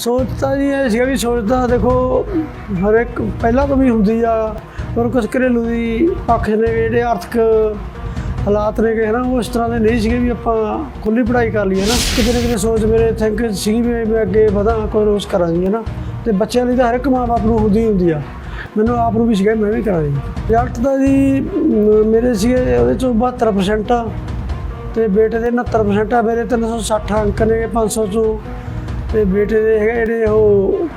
ਸੋਚ ਤਾਂ ਜੀ ਇਹ ਸੀਗਾ ਵੀ ਸੋਚ ਤਾਂ ਦੇਖੋ ਹਰ ਇੱਕ ਪਹਿਲਾਂ ਤੋਂ ਵੀ ਹੁੰਦੀ ਆ, ਪਰ ਕੁਝ ਘਰੇਲੂ ਦੀ ਪੱਖ ਨੇ ਜਿਹੜੇ ਆਰਥਿਕ ਹਾਲਾਤ ਨੇ ਕਿ ਹਨਾ ਇਸ ਤਰ੍ਹਾਂ ਦੇ ਨਹੀਂ ਸੀਗੇ ਵੀ ਆਪਾਂ ਖੁੱਲੀ ਪੜ੍ਹਾਈ ਕਰ ਲਈਏ ਨਾ ਕਿਤੇ ਨਾ ਕਿਤੇ ਸੋਚ ਮੇਰੇ ਥਿੰਕ ਸੀਗੀ ਵੀ ਮੈਂ ਅੱਗੇ ਵਧਾਂ, ਕੋਈ ਰੋਜ਼ ਕਰਾਂ ਜੀ, ਹਨਾ। ਤੇ ਬੱਚਿਆਂ ਲਈ ਤਾਂ ਹਰ ਇੱਕ ਮਾਂ-ਬਾਪ ਨੂੰ ਹੁੰਦੀ ਹੁੰਦੀ ਆ। ਮੈਨੂੰ ਆਪ ਨੂੰ ਵੀ ਸੀਗਾ ਮੈਂ ਵੀ ਕਰਾਂ ਰਿਜ਼ਲਟ ਤਾਂ ਜੀ ਮੇਰੇ ਸੀਗੇ ਉਹਦੇ ਚੋਂ 72% ਆ, ਤੇ ਬੇਟੇ ਦੇ 69% ਆ, ਮੇਰੇ 360 ਅੰਕ ਨੇ 500 ਚੋਂ। ਤੇ ਬੇਟੇ ਦੇ ਹੈਗੇ ਜਿਹੜੇ ਉਹ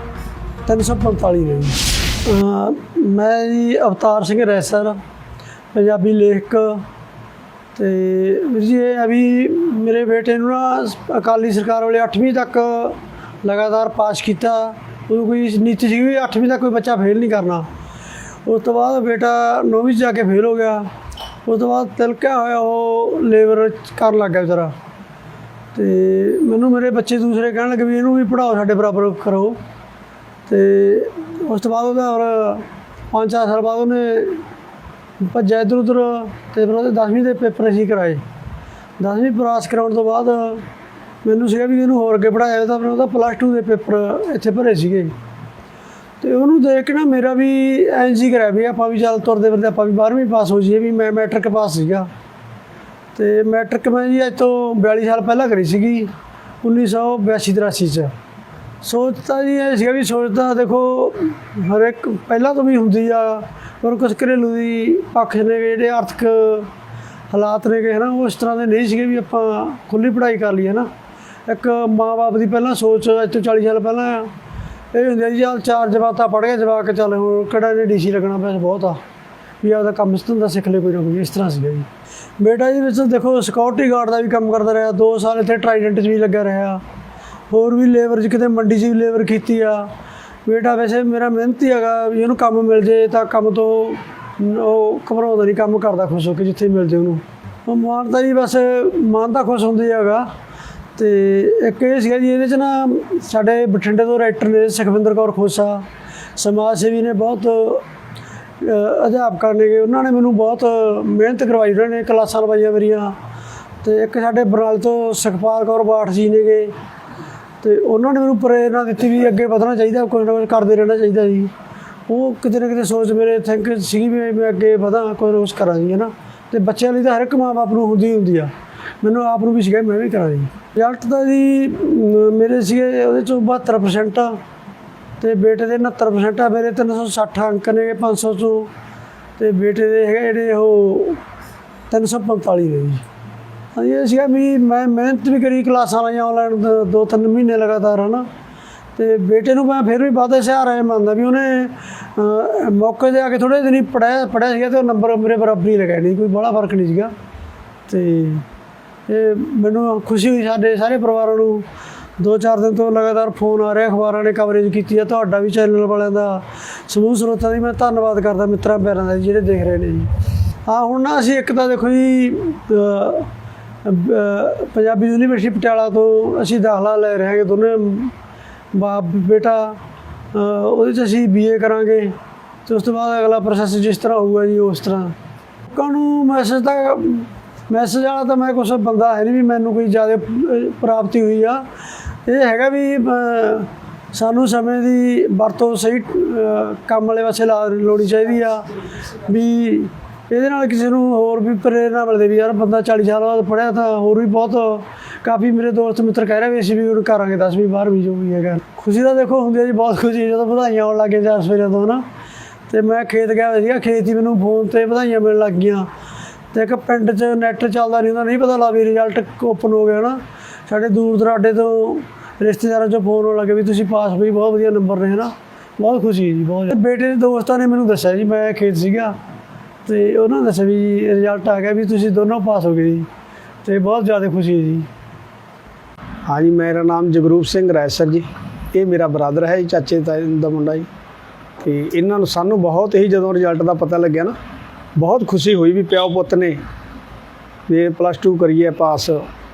345 ਨੇ ਜੀ। ਅਹ ਮੈਂ ਜੀ ਅਵਤਾਰ ਸਿੰਘ ਰੈਸਰ, ਪੰਜਾਬੀ ਲੇਖਕ ਤੇ ਵੀਰ ਜੀ ਇਹ ਅਭੀ ਮੇਰੇ ਬੇਟੇ ਨੂੰ ਨਾ ਅਕਾਲੀ ਸਰਕਾਰ ਵਾਲੇ 8ਵੀਂ ਤੱਕ ਲਗਾਤਾਰ ਪਾਸ ਕੀਤਾ। ਉਹ ਕੋਈ ਨੀਤੀ ਸੀ ਵੀ 8ਵੀਂ ਤੱਕ ਕੋਈ ਬੱਚਾ ਫੇਲ ਨਹੀਂ ਕਰਨਾ। ਉਸ ਤੋਂ ਬਾਅਦ ਬੇਟਾ 9ਵੀਂ 'ਚ ਜਾ ਕੇ ਫੇਲ ਹੋ ਗਿਆ। ਉਸ ਤੋਂ ਬਾਅਦ ਤਿਲਕਿਆ ਹੋਇਆ ਉਹ ਲੇਬਰ ਕਰਨ ਲੱਗ ਗਿਆ ਵਿਚਾਰਾ। ਤੇ ਮੈਨੂੰ ਮੇਰੇ ਬੱਚੇ ਦੂਸਰੇ ਕਹਿਣ ਲੱਗੇ ਵੀ ਇਹਨੂੰ ਵੀ ਪੜਾਓ ਸਾਡੇ ਬਰਾਬਰ ਕਰੋ। ਤੇ ਉਸ ਤੋਂ ਬਾਅਦ ਉਹਦਾ ਔਰ ਪੰਜ ਚਾਰ ਸਾਲ ਬਾਅਦ ਉਹਨੇ ਭੱਜਿਆ ਇੱਧਰ ਉੱਧਰ ਤੇ ਫਿਰ ਉਹਦੇ 10ਵੀਂ ਦੇ ਪੇਪਰ ਅਸੀਂ ਕਰਾਏ। 10ਵੀਂ ਪਾਸ ਕਰਾਉਣ ਤੋਂ ਬਾਅਦ ਮੈਨੂੰ ਸੀਗਾ ਵੀ ਇਹਨੂੰ ਹੋਰ ਅੱਗੇ ਪੜਾਇਆ ਤਾਂ ਫਿਰ ਉਹਦਾ ਪਲੱਸ 2 ਦੇ ਪੇਪਰ ਇੱਥੇ ਭਰੇ ਸੀਗੇ। ਤੇ ਉਹਨੂੰ ਦੇਖ ਕੇ ਨਾ ਮੇਰਾ ਵੀ ਐਂ ਜੀ ਕਰਿਆ ਵੀ ਆਪਾਂ ਵੀ ਚੱਲ ਤੁਰਦੇ ਫਿਰਦੇ ਆਪਾਂ ਵੀ 12ਵੀਂ ਪਾਸ ਹੋ ਜਾਈਏ ਵੀ ਮੈਂ ਮੈਟ੍ਰਿਕ ਪਾਸ ਸੀਗਾ। ਤੇ ਮੈਟ੍ਰਿਕ ਮੈਂ ਜੀ ਅੱਜ ਤੋਂ 42 ਸਾਲ ਪਹਿਲਾਂ ਕਰੀ ਸੀਗੀ 1982 83 ਚ। ਸੋਚ ਤਾਂ ਜੀ ਇਹ ਸੀਗਾ ਵੀ ਸੋਚ ਤਾਂ ਦੇਖੋ, ਹਰ ਇੱਕ ਪਹਿਲਾਂ ਤੋਂ ਵੀ ਹੁੰਦੀ ਆ, ਪਰ ਕੁਝ ਘਰੇਲੂ ਦੀ ਪੱਖ ਨੇ ਜਿਹੜੇ ਆਰਥਿਕ ਹਾਲਾਤ ਨੇ ਕਿ ਹਨਾ ਉਸ ਤਰ੍ਹਾਂ ਦੇ ਨਹੀਂ ਸੀਗੇ ਵੀ ਆਪਾਂ ਖੁੱਲੀ ਪੜ੍ਹਾਈ ਕਰ ਲਈਏ ਨਾ ਇੱਕ ਮਾਂ-ਬਾਪ ਦੀ ਪਹਿਲਾਂ ਸੋਚ ਅੱਜ ਤੋਂ 40 ਸਾਲ ਪਹਿਲਾਂ ਇਹ ਹੁੰਦੀ ਆ ਜੀ ਚੱਲ ਚਾਰ ਜਮਾਤਾਂ ਪੜ੍ਹ ਗਿਆ ਜਵਾਕ, ਚੱਲ ਹੁਣ ਕਿਹੜਾ ਨੇ ਡੀਸੀ ਲੱਗਣਾ ਪਿਆ, ਬਹੁਤ ਆ। ਵੀ ਆਪਦਾ ਕੰਮ ਧੰਦਾ ਸਿੱਖ ਲੈ ਕੋਈ ਨਾ ਕੋਈ, ਇਸ ਤਰ੍ਹਾਂ ਸੀਗਾ ਜੀ। ਬੇਟਾ ਜੀ ਵਿੱਚ ਦੇਖੋ ਸਿਕਿਉਰਿਟੀ ਗਾਰਡ ਦਾ ਵੀ ਕੰਮ ਕਰਦਾ ਰਿਹਾ 2 ਸਾਲ ਇੱਥੇ ਟਰਾਈਡੈਂਟ 'ਚ ਵੀ ਲੱਗਾ ਰਿਹਾ। ਹੋਰ ਵੀ ਲੇਬਰ 'ਚ ਕਿਤੇ ਮੰਡੀ 'ਚ ਵੀ ਲੇਬਰ ਕੀਤੀ ਆ। ਬੇਟਾ ਵੈਸੇ ਮੇਰਾ ਮਿਹਨਤੀ ਹੈਗਾ, ਵੀ ਇਹਨੂੰ ਕੰਮ ਮਿਲ ਜੇ ਤਾਂ ਕੰਮ ਤੋਂ ਉਹ ਘਬਰਾਉਂਦਾ ਨਹੀਂ, ਕੰਮ ਕਰਦਾ ਖੁਸ਼ ਹੋ ਕੇ ਜਿੱਥੇ ਮਿਲ ਜੇ ਉਹਨੂੰ। ਉਹ ਮਾਨਤਾ ਜੀ ਬਸ ਮਾਨਤਾ ਖੁਸ਼ ਹੁੰਦੀ ਹੈਗਾ। ਤੇ ਇੱਕ ਇਹ ਸੀਗਾ ਜੀ, ਇਹਦੇ 'ਚ ਨਾ ਸਾਡੇ ਬਠਿੰਡੇ ਤੋਂ ਰਾਈਟਰ ਨੇ ਸੁਖਵਿੰਦਰ ਕੌਰ ਖੋਸਾ। ਸਮਾਜ ਸੇਵੀ ਨੇ ਬਹੁਤ ਅਧਿਆਪਕਾਂ ਨੇ ਉਹਨਾਂ ਨੇ ਮੈਨੂੰ ਬਹੁਤ ਮਿਹਨਤ ਕਰਵਾਈ। ਉਹਨਾਂ ਨੇ ਕਲਾਸਾਂ ਲਵਾਈਆਂ ਮੇਰੀਆਂ। ਤੇ ਇੱਕ ਸਾਡੇ ਬਰਨਾਲ ਤੋਂ ਸੁਖਪਾਲ ਕੌਰ ਬਾਠ ਜੀ ਨੇਗੇ। ਤੇ ਉਹਨਾਂ ਨੇ ਮੈਨੂੰ ਪ੍ਰੇਰਨਾ ਦਿੱਤੀ ਵੀ ਅੱਗੇ ਵਧਣਾ ਚਾਹੀਦਾ ਕੋਈ ਨਾ ਕੁਝ ਕਰਦੇ ਰਹਿਣਾ ਚਾਹੀਦਾ ਜੀ। ਉਹ ਕਿਤੇ ਨਾ ਕਿਤੇ ਸੋਚ ਮੇਰੇ ਥਿੰਕ ਸੀਗੀ ਵੀ ਮੈਂ ਅੱਗੇ ਵਧਾਂ ਕੋਈ ਰੋਸ ਕਰਾਂ ਜੀ ਹਨਾ ਤੇ ਬੱਚਿਆਂ ਲਈ ਤਾਂ ਹਰ ਇੱਕ ਮਾਂ-ਬਾਪ ਨੂੰ ਹੁੰਦੀ ਹੁੰਦੀ ਆ। ਮੈਨੂੰ ਆਪ ਨੂੰ ਵੀ ਸੀਗਾ ਮੈਂ ਵੀ ਕਰਾਂ ਜੀ। ਰਿਜ਼ਲਟ ਤਾਂ ਜੀ ਮੇਰੇ ਸੀਗੇ ਉਹਦੇ ਚੋਂ 72% ਆ। ਤੇ ਬੇਟੇ ਦੇ 69% ਆ, ਮੇਰੇ 360 ਅੰਕ ਨੇ 500 ਚੋਂ ਤੇ ਬੇਟੇ ਦੇ ਹੈਗੇ ਜਿਹੜੇ ਉਹ 345 ਨੇ ਜੀ। ਹਾਂਜੀ, ਇਹ ਸੀਗਾ ਵੀ ਮੈਂ ਮਿਹਨਤ ਵੀ ਕਰੀ ਕਲਾਸਾਂ ਲਾਈਆਂ ਆਨਲਾਈਨ ਦੋ ਤਿੰਨ ਮਹੀਨੇ ਲਗਾਤਾਰ, ਹਨਾ। ਤੇ ਬੇਟੇ ਨੂੰ ਮੈਂ ਫਿਰ ਵੀ ਵਾਧੇ ਸਹਾਰਾ ਇਹ ਮੰਨਦਾ ਵੀ ਉਹਨੇ ਮੌਕੇ ਤੇ ਆ ਕੇ ਥੋੜੇ ਦਿਨ ਹੀ ਪੜਿਆ ਪੜਿਆ ਸੀਗਾ ਤੇ ਉਹ ਨੰਬਰ ਮੇਰੇ ਬਰਾਬਰ ਹੀ ਲਗਾਏ ਨਹੀਂ ਕੋਈ ਬੜਾ ਫ਼ਰਕ ਨਹੀਂ ਸੀਗਾ। ਤੇ ਇਹ ਮੈਨੂੰ ਖੁਸ਼ੀ ਹੋਈ ਸਾਡੇ ਸਾਰੇ ਪਰਿਵਾਰਾਂ ਨੂੰ ਦੋ ਚਾਰ ਦਿਨ ਤੋਂ ਲਗਾਤਾਰ ਫੋਨ ਆ ਰਿਹਾ ਅਖਬਾਰਾਂ ਨੇ ਕਵਰੇਜ ਕੀਤੀ ਆ ਤੁਹਾਡਾ ਵੀ ਚੈਨਲ ਵਾਲਿਆਂ ਦਾ। ਸਮੂਹ ਸਰੋਤਾਂ ਦੀ ਮੈਂ ਧੰਨਵਾਦ ਕਰਦਾ ਮਿੱਤਰਾਂ ਪਿਆਰਾਂ ਦਾ ਜੀ, ਜਿਹੜੇ ਦੇਖ ਰਹੇ ਨੇ ਜੀ। ਹਾਂ ਹੁਣ ਨਾ ਅਸੀਂ ਇੱਕ ਤਾਂ ਦੇਖੋ ਜੀ ਪੰਜਾਬੀ ਯੂਨੀਵਰਸਿਟੀ ਪਟਿਆਲਾ ਤੋਂ ਅਸੀਂ ਦਾਖਲਾ ਲੈ ਰਹੇ ਹਾਂ ਦੋਨੇ ਬਾਪ ਬੇਟਾ। ਉਹਦੇ ਚ ਅਸੀਂ ਬੀਏ ਕਰਾਂਗੇ ਤੇ ਉਸ ਤੋਂ ਬਾਅਦ ਅਗਲਾ ਪ੍ਰੋਸੈਸ ਜਿਸ ਤਰ੍ਹਾਂ ਹੋਊਗਾ ਜੀ ਉਸ ਤਰ੍ਹਾਂ। ਲੋਕਾਂ ਨੂੰ ਮੈਸੇਜ ਤਾਂ ਮੈਸੇਜ ਵਾਲਾ ਤਾਂ ਮੈਂ ਕੁਛ ਬੰਦਾ ਹੈ ਨਹੀਂ ਵੀ ਮੈਨੂੰ ਕੋਈ ਜ਼ਿਆਦਾ ਪ੍ਰਾਪਤੀ ਹੋਈ ਆ। ਇਹ ਹੈਗਾ ਵੀ ਸਾਨੂੰ ਸਮੇਂ ਦੀ ਵਰਤੋਂ ਸਹੀ ਕੰਮ ਵਾਲੇ ਪਾਸੇ ਲਾ ਲੋਣੀ ਚਾਹੀਦੀ ਆ ਵੀ ਇਹਦੇ ਨਾਲ ਕਿਸੇ ਨੂੰ ਹੋਰ ਵੀ ਪ੍ਰੇਰਨਾ ਮਿਲਦੀ ਵੀ ਯਾਰ ਬੰਦਾ 40 ਸਾਲ ਬਾਅਦ ਪੜਿਆ ਤਾਂ ਹੋਰ ਵੀ ਬਹੁਤ ਕਾਫੀ ਮੇਰੇ ਦੋਸਤ ਮਿੱਤਰ ਕਹਿ ਰਹੇ ਵੀ ਅਸੀਂ ਵੀ ਹੁਣ ਕਰਾਂਗੇ 10ਵੀਂ 12ਵੀਂ ਜੋ ਵੀ ਹੈਗਾ। ਖੁਸ਼ੀ ਤਾਂ ਦੇਖੋ ਹੁੰਦੀ ਹੈ ਜੀ, ਬਹੁਤ ਖੁਸ਼ੀ ਜਦੋਂ ਵਧਾਈਆਂ ਆਉਣ ਲੱਗੇ ਚਾਰ ਸਵੇਰੇ ਤੋਂ ਨਾ। ਤੇ ਮੈਂ ਖੇਤ ਗਿਆ ਹੋਇਆ ਸੀਗਾ, ਖੇਤ ਹੀ ਮੈਨੂੰ ਫੋਨ ਤੇ ਵਧਾਈਆਂ ਮਿਲਣ ਲੱਗ ਗਈਆਂ। ਤੇ ਇੱਕ ਪਿੰਡ 'ਚ ਨੈੱਟ ਚੱਲਦਾ ਨਹੀਂ ਹੁੰਦਾ, ਨਹੀਂ ਪਤਾ ਲਾ ਵੀ ਰਿਜ਼ਲਟ ਓਪਨ ਹੋ ਗਿਆ ਨਾ। ਸਾਡੇ ਦੂਰ ਦਰਾਡੇ ਤੋਂ ਰਿਸ਼ਤੇਦਾਰਾਂ 'ਚੋਂ ਫੋਨ ਆਉਣ ਲੱਗੇ ਵੀ ਤੁਸੀਂ ਪਾਸ ਵੀ ਬਹੁਤ ਵਧੀਆ ਨੰਬਰ ਨੇ, ਹਨਾ? ਬਹੁਤ ਖੁਸ਼ੀ ਹੈ ਜੀ, ਬਹੁਤ ਬੇਟੇ ਦੇ ਦੋਸਤਾਂ ਨੇ ਮੈਨੂੰ ਦੱਸਿਆ ਜੀ, ਮੈਂ ਖੇਤ ਸੀਗਾ, ਤੇ ਉਹਨਾਂ ਨੇ ਦੱਸਿਆ ਵੀ ਰਿਜ਼ਲਟ ਆ ਗਿਆ ਵੀ ਤੁਸੀਂ ਦੋਨੋਂ ਪਾਸ ਹੋ ਗਏ ਜੀ, ਤੇ ਬਹੁਤ ਜ਼ਿਆਦਾ ਖੁਸ਼ੀ ਹੈ ਜੀ ਹਾਂਜੀ ਮੇਰਾ ਨਾਮ ਜਗਰੂਪ ਸਿੰਘ ਰੈਸਰ ਜੀ, ਇਹ ਮੇਰਾ ਬ੍ਰਦਰ ਹੈ ਜੀ, ਚਾਚੇ ਤਾਏ ਦਾ ਮੁੰਡਾ ਜੀ, ਤੇ ਇਹਨਾਂ ਨੂੰ ਸਾਨੂੰ ਬਹੁਤ ਹੀ ਜਦੋਂ ਰਿਜ਼ਲਟ ਦਾ ਪਤਾ ਲੱਗਿਆ ਨਾ, ਬਹੁਤ ਖੁਸ਼ੀ ਹੋਈ ਵੀ ਪਿਓ ਪੁੱਤ ਨੇ, ਵੀ ਪਲੱਸ 2 ਕਰੀਏ, ਪਾਸ,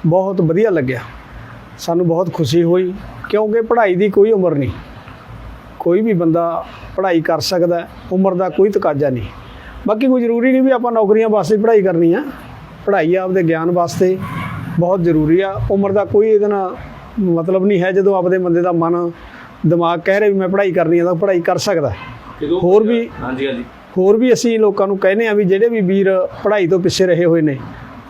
ਬਹੁਤ ਵਧੀਆ ਲੱਗਿਆ। ਸਾਨੂੰ ਬਹੁਤ ਖੁਸ਼ੀ ਹੋਈ ਕਿਉਂਕਿ ਪੜ੍ਹਾਈ ਦੀ ਕੋਈ ਉਮਰ ਨਹੀਂ। ਕੋਈ ਵੀ ਬੰਦਾ ਪੜ੍ਹਾਈ ਕਰ ਸਕਦਾ ਉਮਰ ਦਾ ਕੋਈ ਤਕਾਜ਼ਾ ਨਹੀਂ। ਬਾਕੀ ਕੋਈ ਜ਼ਰੂਰੀ ਨਹੀਂ ਵੀ ਆਪਾਂ ਨੌਕਰੀਆਂ ਵਾਸਤੇ ਪੜ੍ਹਾਈ ਕਰਨੀ ਆ। ਪੜ੍ਹਾਈ ਆਪਦੇ ਗਿਆਨ ਵਾਸਤੇ ਬਹੁਤ ਜ਼ਰੂਰੀ ਆ। ਉਮਰ ਦਾ ਕੋਈ ਇਹਦੇ ਨਾਲ ਮਤਲਬ ਨਹੀਂ ਹੈ ਜਦੋਂ ਆਪਦੇ ਬੰਦੇ ਦਾ ਮਨ ਦਿਮਾਗ ਕਹਿ ਰਿਹਾ ਵੀ ਮੈਂ ਪੜ੍ਹਾਈ ਕਰਨੀ ਹੈ ਤਾਂ ਪੜ੍ਹਾਈ ਕਰ ਸਕਦਾ ਹੋਰ ਵੀ ਹਾਂਜੀ ਹਾਂਜੀ। ਹੋਰ ਵੀ ਅਸੀਂ ਲੋਕਾਂ ਨੂੰ ਕਹਿੰਦੇ ਆ ਵੀ ਜਿਹੜੇ ਵੀ ਵੀਰ ਪੜ੍ਹਾਈ ਤੋਂ ਪਿੱਛੇ ਰਹੇ ਹੋਏ ਨੇ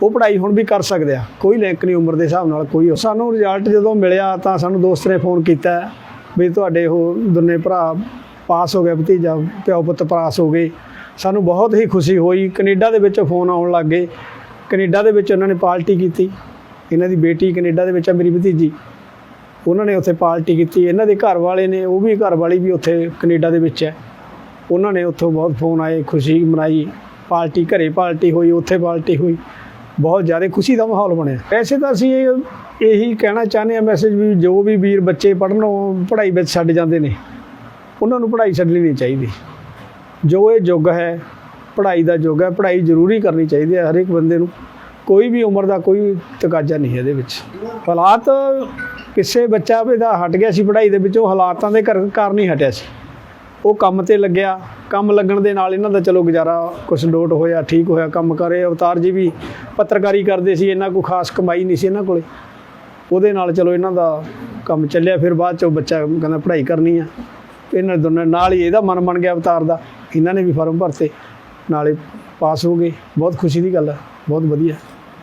ਉਹ ਪੜ੍ਹਾਈ ਹੁਣ ਵੀ ਕਰ ਸਕਦੇ ਆ। ਕੋਈ ਲਿੰਕ ਨਹੀਂ ਉਮਰ ਦੇ ਹਿਸਾਬ ਨਾਲ, ਕੋਈ ਸਾਨੂੰ ਰਿਜ਼ਲਟ ਜਦੋਂ ਮਿਲਿਆ ਤਾਂ ਸਾਨੂੰ ਦੋਸਤ ਨੇ ਫੋਨ ਕੀਤਾ ਵੀ ਤੁਹਾਡੇ ਉਹ ਦੋਨੇ ਭਰਾ ਪਾਸ ਹੋ ਗਿਆ ਭਤੀਜਾ, ਪਿਓ ਪੁੱਤ ਪਾਸ ਹੋ ਗਏ। ਸਾਨੂੰ ਬਹੁਤ ਹੀ ਖੁਸ਼ੀ ਹੋਈ। ਕੈਨੇਡਾ ਦੇ ਵਿੱਚ ਫੋਨ ਆਉਣ ਲੱਗ ਗਏ। ਕੈਨੇਡਾ ਦੇ ਵਿੱਚ ਉਹਨਾਂ ਨੇ ਪਾਰਟੀ ਕੀਤੀ। ਇਹਨਾਂ ਦੀ ਬੇਟੀ ਕੈਨੇਡਾ ਦੇ ਵਿੱਚ ਆ, ਮੇਰੀ ਭਤੀਜੀ। ਉਹਨਾਂ ਨੇ ਉੱਥੇ ਪਾਰਟੀ ਕੀਤੀ। ਇਹਨਾਂ ਦੇ ਘਰ ਵਾਲੇ ਨੇ, ਉਹ ਵੀ ਘਰ ਵਾਲੀ ਵੀ ਉੱਥੇ ਕੈਨੇਡਾ ਦੇ ਵਿੱਚ ਹੈ। ਉਹਨਾਂ ਨੇ ਉੱਥੋਂ ਬਹੁਤ ਫੋਨ ਆਏ, ਖੁਸ਼ੀ ਮਨਾਈ। ਪਾਰਟੀ ਘਰੇ ਪਾਰਟੀ ਹੋਈ, ਉੱਥੇ ਪਾਰਟੀ ਹੋਈ। ਬਹੁਤ ਜ਼ਿਆਦਾ ਖੁਸ਼ੀ ਦਾ ਮਾਹੌਲ ਬਣਿਆ। ਵੈਸੇ ਤਾਂ ਅਸੀਂ ਇਹ ਇਹੀ ਕਹਿਣਾ ਚਾਹੁੰਦੇ ਹਾਂ ਮੈਸੇਜ ਵੀ ਜੋ ਵੀ ਵੀਰ ਬੱਚੇ ਪੜ੍ਹਨੋਂ ਪੜ੍ਹਾਈ ਵਿੱਚ ਛੱਡ ਜਾਂਦੇ ਨੇ। ਉਹਨਾਂ ਨੂੰ ਪੜ੍ਹਾਈ ਛੱਡਣੀ ਨਹੀਂ ਚਾਹੀਦੀ। ਜੋ ਇਹ ਯੁੱਗ ਹੈ, ਪੜ੍ਹਾਈ ਦਾ ਯੁੱਗ ਹੈ, ਪੜ੍ਹਾਈ ਜ਼ਰੂਰੀ ਕਰਨੀ ਚਾਹੀਦੀ ਹੈ ਹਰ ਇੱਕ ਬੰਦੇ ਨੂੰ। ਕੋਈ ਵੀ ਉਮਰ ਦਾ ਕੋਈ ਤਕਾਜ਼ਾ ਨਹੀਂ ਇਹਦੇ ਵਿੱਚ। ਹਾਲਾਤ ਕਿਸੇ ਬੱਚਾ ਵੀ ਹਟ ਗਿਆ ਸੀ ਪੜ੍ਹਾਈ ਦੇ ਵਿੱਚੋਂ ਹਾਲਾਤਾਂ ਦੇ ਕਰ- ਕਾਰਨ ਹੀ ਹਟਿਆ ਸੀ। ਉਹ ਕੰਮ ਤੇ ਲੱਗਿਆ। ਕੰਮ ਲੱਗਣ ਦੇ ਨਾਲ ਇਹਨਾਂ ਦਾ ਚਲੋ ਗੁਜ਼ਾਰਾ ਕੁਛ ਲੋਟ ਹੋਇਆ, ਠੀਕ ਹੋਇਆ, ਕੰਮ ਕਰੇ। ਅਵਤਾਰ ਜੀ ਵੀ ਪੱਤਰਕਾਰੀ ਕਰਦੇ ਸੀ ਇਹਨਾਂ ਕੋਈ ਖਾਸ ਕਮਾਈ ਨਹੀਂ ਸੀ ਇਹਨਾਂ ਕੋਲੇ। ਉਹਦੇ ਨਾਲ ਚਲੋ ਇਹਨਾਂ ਦਾ ਕੰਮ ਚੱਲਿਆ। ਫਿਰ ਬਾਅਦ ਚੋਂ ਬੱਚਾ ਕਹਿੰਦਾ ਪੜ੍ਹਾਈ ਕਰਨੀ ਆ। ਇਹਨਾਂ ਦੋਨਾਂ ਨਾਲ ਹੀ ਇਹਦਾ ਮਨ ਬਣ ਗਿਆ ਅਵਤਾਰ ਦਾ। ਇਹਨਾਂ ਨੇ ਵੀ ਫਾਰਮ ਭਰਤੇ। ਨਾਲੇ ਪਾਸ ਹੋ ਗਏ। ਬਹੁਤ ਖੁਸ਼ੀ ਦੀ ਗੱਲ ਆ। ਬਹੁਤ ਵਧੀਆ।